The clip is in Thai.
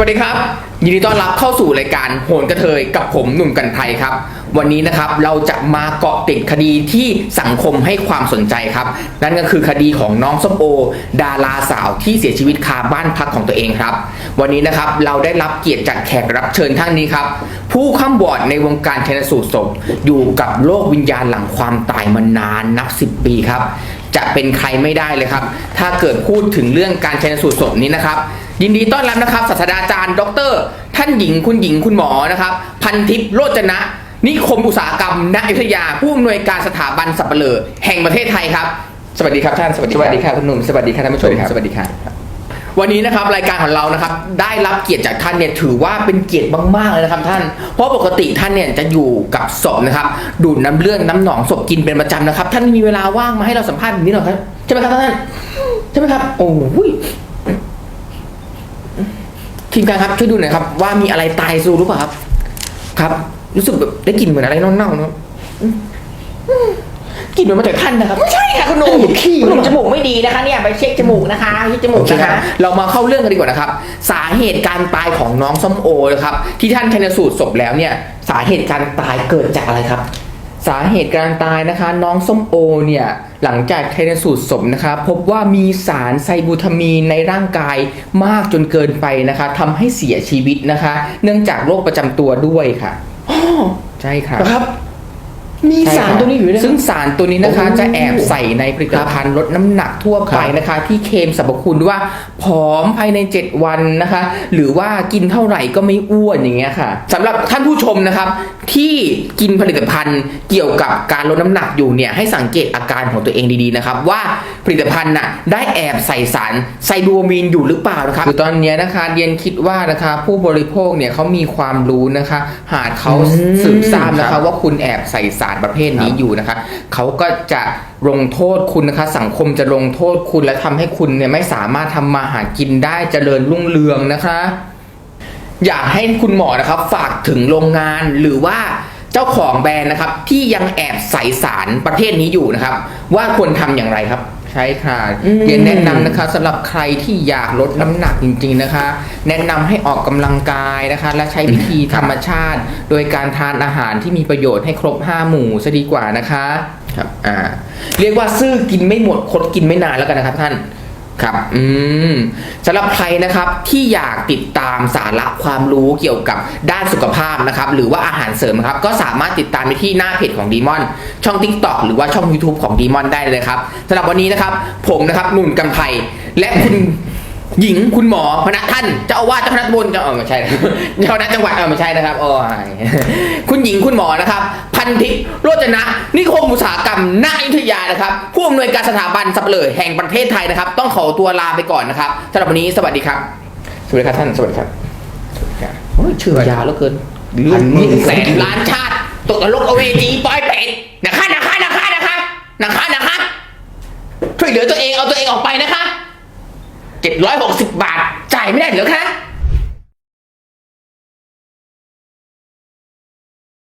วัสดีครับ ยินดีต้อนรับเข้าสู่รายการโหนกระเทยกับผมหนุ่มกันไทยครับ วันนี้นะครับเราจะมาเกาะติดคดีที่สังคมให้ความสนใจครับ นั่นก็คือคดีของน้องส้มโอ ดาราสาวที่เสียชีวิตคาบ้านพักของตัวเองครับ วันนี้นะครับเราได้รับเกียรติจากแขกรับเชิญท่านนี้ครับ ผู้ข้ามบอดในวงการชันสูตรศพอยู่กับโลกวิญญาณหลังความตายมานานนับ 10 ปีครับ จะเป็นใครไม่ได้เลยครับ ถ้าเกิดพูดถึงเรื่องการชันสูตรศพนี้นะครับ ยินดีต้อนรับนะครับศาสตราจารย์ ดร ท่านหญิงคุณหญิงคุณหมอนะครับ พันทิพย์โรจนะ นิคมอุตสาหกรรมณอยุธยา ผู้อำนวยการสถาบันสับเปลือแห่งประเทศไทยครับ สวัสดีครับท่าน สวัสดีสวัสดีครับคุณหนุ่มสวัสดีครับท่านผู้ชมสวัสดีครับ วันนี้นะครับรายการของเรานะครับได้รับเกียรติจากท่านเนี่ยถือว่าเป็นเกียรติมากๆเลยนะครับท่าน เพราะปกติท่านเนี่ยจะอยู่กับศพนะครับดูดน้ำเลือดน้ำหนองศพกินเป็นประจำนะครับ ท่านมีเวลาว่างมาให้เราสัมภาษณ์แบบนี้หรอครับใช่ไหมครับท่านใช่ไหมครับ โอ้ยทีมงานครับช่วยดูหน่อยครับ ว่ามีอะไรตายซูหรือเปล่าครับ ครับ รู้สึกแบบได้กลิ่นเหมือนอะไรเน่าๆนะอืมอืม กลิ่นเหมือนมาจากท่านนะครับ ไม่ใช่ค่ะคุณหนุ่มขี้คุณหนุ่มจมูกไม่ดีนะคะเนี่ยไปเช็คจมูกนะคะเช็คจมูโอกเคนะครัคะบเรามาเข้าเรื่องกันดีกว่านะครับ สาเหตุการตายของน้องส้มโอนะครับ ที่ท่านชันสูตรศพแล้วเนี่ย สาเหตุการตายเกิดจากอะไรครับ สาเหตุการตายนะคะ น้องส้มโอเนี่ยหลังจากชันสูตรศพนะคะพบว่ามีสารไซบูทามีนในร่างกายมากจนเกินไปนะคะทำให้เสียชีวิตนะคะ เนื่องจากโรคประจำตัวด้วยค่ะอ๋อใช่ค่ะนะครับ มีใช่สารครับตัวนี้อยู่ด้วยนะซึ่งสารตัวนี้นะคะโอ้จะแอบใส่ในผลิตภัณฑ์ลดน้ำหนักทั่วไปนะคะ ที่เคลมสรรพคุณว่าผอมภายใน 7 วันนะคะ หรือว่ากินเท่าไหร่ก็ไม่อ้วนอย่างเงี้ยค่ะสำหรับท่านผู้ชมนะครับ ที่กินผลิตภัณฑ์เกี่ยวกับการลดน้ำหนักอยู่เนี่ยให้สังเกตอาการของตัวเองดีๆนะครับ ว่าผลิตภัณฑ์น่ะได้แอบใส่สารไซบูทามีนอยู่หรือเปล่านะครับคือตอนเนี้ยนะคะเรียนคิดว่านะคะผู้บริโภคเนี่ยเขามีความรู้นะคะ หากเขาสืบทราบนะครัคะบว่าคุณแอบใส่สารประเภทนี้อยู่นะคะเขาก็จะลงโทษคุณนะคะ สังคมจะลงโทษคุณและทำให้คุณเนี่ยไม่สามารถทำมาหากินได้เจริญรุ่งเรืองนะคะ อยากให้คุณหมอนะครับฝากถึงโรงงานหรือว่าเจ้าของแบรนด์นะครับ ที่ยังแอบใส่สารประเภทนี้อยู่นะครับ ว่าควรทำอย่างไรครับ ใช่ค่ะอืมเรียนแนะนำนะคะสำหรับใครที่อยากลดน้ำหนักจริง ๆนะคะ แนะนำให้ออกกำลังกายนะคะ และใช้วิธีธรรมชาติ โดยการทานอาหารที่มีประโยชน์ให้ครบ 5 หมู่จะดีกว่านะคะครับอ่าเรียกว่าซื่อกินไม่หมดคดกินไม่นานแล้วกันนะครับท่าน ครับ อืมสำหรับใครนะครับที่อยากติดตามสาระความรู้เกี่ยวกับด้านสุขภาพนะครับ หรือว่าอาหารเสริมครับ ก็สามารถติดตามไปที่หน้าเพจของดีมอนช่อง TikTok หรือว่าช่อง YouTube ของดีมอนได้เลยครับสำหรับวันนี้นะครับ ผมนะครับหนุ่นกำไพและคุณ หญิงคุณหมอพนักท่านเจ้าอาวาสเจ้าคณะตำบลเจ้าเออไม่ใช่เจ้าคณะจังหวัดเออไม่ใช่นะครับโอ้ยคุณหญิงคุณหมอนะครับ พันทิพย์โรจนะ นิคมอุตสาหกรรมณอยุธยานะครับผู้อำนวยการสถาบันสับเปลือแห่งประเทศไทยนะครับ ต้องขอตัวลาไปก่อนนะครับสำหรับวันนี้สวัสดีครับ สวัสดีครับท่านสวัสดีครับสวัสดีครับโอ้ยชื่อยาวเหลือเกินพันหมื่นแสนล้านชาติตกนรกอเวจีปอยเป็ดนะคะนะคะนะคะนะคะนะคะนะคะช่วยเหลือตัวเองเอาตัวเองออกไปนะคะ เจ็ดร้อยหกสิบบาท จ่ายไม่ได้เหรอคะ